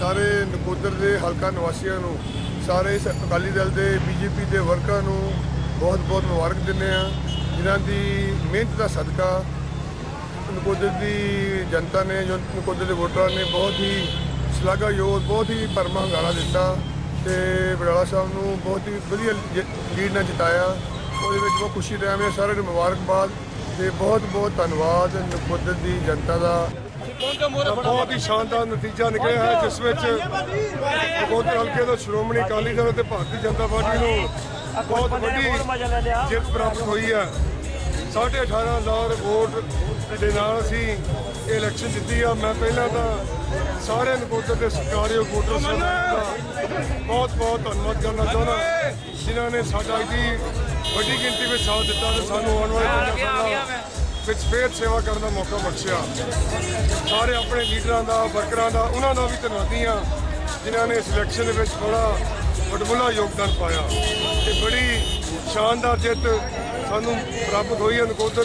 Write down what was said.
ਸਾਰੇ ਨਕੋਦਰ ਦੇ ਹਲਕਾ ਨਿਵਾਸੀਆਂ ਨੂੰ, ਸਾਰੇ ਅਕਾਲੀ ਦਲ ਦੇ, ਬੀਜੇਪੀ ਦੇ ਵਰਕਰਾਂ ਨੂੰ ਬਹੁਤ ਬਹੁਤ ਮੁਬਾਰਕ ਦਿੰਦੇ ਆ ਜਿਨ੍ਹਾਂ ਦੀ ਮਿਹਨਤ ਦਾ ਸਦਕਾ ਨਕੋਦਰ ਦੀ ਜਨਤਾ ਨੇ, ਜੋ ਨਕੋਦਰ ਦੇ ਵੋਟਰਾਂ ਨੇ ਬਹੁਤ ਹੀ ਸ਼ਲਾਘਾਯੋਗ, ਬਹੁਤ ਹੀ ਭਰਮਾ ਹੰਗਾਰਾ ਦਿੱਤਾ ਤੇ ਬਡਾਲਾ ਸਾਹਿਬ ਨੂੰ ਬਹੁਤ ਹੀ ਵਧੀਆ ਜ- ਲੀਡ ਨਾਲ ਜਿਤਾਇਆ। ਉਹਦੇ ਵਿੱਚ ਬਹੁਤ ਖੁਸ਼ੀ ਦਾ ਹੈ ਸਾਰਿਆਂ ਨੂੰ ਮੁਬਾਰਕਬਾਦ ਤੇ ਬਹੁਤ ਬਹੁਤ ਧੰਨਵਾਦ ਨਕੋਦਰ ਦੀ ਜਨਤਾ ਦਾ। ਬਹੁਤ ਹੀ ਸ਼ਾਨਦਾਰ ਨਤੀਜਾ ਨਿਕਲਿਆ ਹੈ, ਜਿਸ ਵਿੱਚ ਨਕੋਦਰ ਹਲਕੇ ਤੋਂ ਸ਼੍ਰੋਮਣੀ ਅਕਾਲੀ ਦਲ ਅਤੇ ਭਾਰਤੀ ਜਨਤਾ ਪਾਰਟੀ ਨੂੰ ਬਹੁਤ ਵੱਡੀ ਜਿੱਤ ਪ੍ਰਾਪਤ ਹੋਈ ਹੈ। ਸਾਢੇ 18 ਹਜ਼ਾਰ ਵੋਟ ਦੇ ਨਾਲ ਅਸੀਂ ਇਹ ਇਲੈਕਸ਼ਨ ਜਿੱਤੀ ਆ। ਮੈਂ ਪਹਿਲਾਂ ਤਾਂ ਸਾਰੇ ਨਕੋਦਰ ਦੇ ਸਰਕਾਰੀ ਵੋਟਰ ਸਾਹਿਬਾਨ ਦਾ ਬਹੁਤ ਬਹੁਤ ਧੰਨਵਾਦ ਕਰਨਾ ਚਾਹੁੰਦਾ। ਜਿਨ੍ਹਾਂ ਨੇ ਸਾਡਾ ਦੀ ਵੱਡੀ ਗਿਣਤੀ ਵਿੱਚ ਸਾਥ ਦਿੱਤਾ ਤੇ ਸਾਨੂੰ ਆਉਣ ਵਾਲੇ ਪੰਜਾਂ ਸਾਲਾਂ ਵਿੱਚ ਫੇਰ ਸੇਵਾ ਕਰਨ ਦਾ ਮੌਕਾ ਬਖਸ਼ਿਆ। ਸਾਰੇ ਆਪਣੇ ਲੀਡਰਾਂ ਦਾ, ਵਰਕਰਾਂ ਦਾ, ਉਹਨਾਂ ਦਾ ਵੀ ਧੰਨਵਾਦੀ ਹਾਂ, ਜਿਨ੍ਹਾਂ ਨੇ ਇਸ ਇਲੈਕਸ਼ਨ ਦੇ ਵਿੱਚ ਬੜਾ ਵੱਡਮੁੱਲਾ ਯੋਗਦਾਨ ਪਾਇਆ। ਤੇ ਬੜੀ ਸ਼ਾਨਦਾਰ ਜਿੱਤ ਸਾਨੂੰ ਪ੍ਰਾਪਤ ਹੋਈ ਹੈ ਨਕੋਦਰ ਦੀ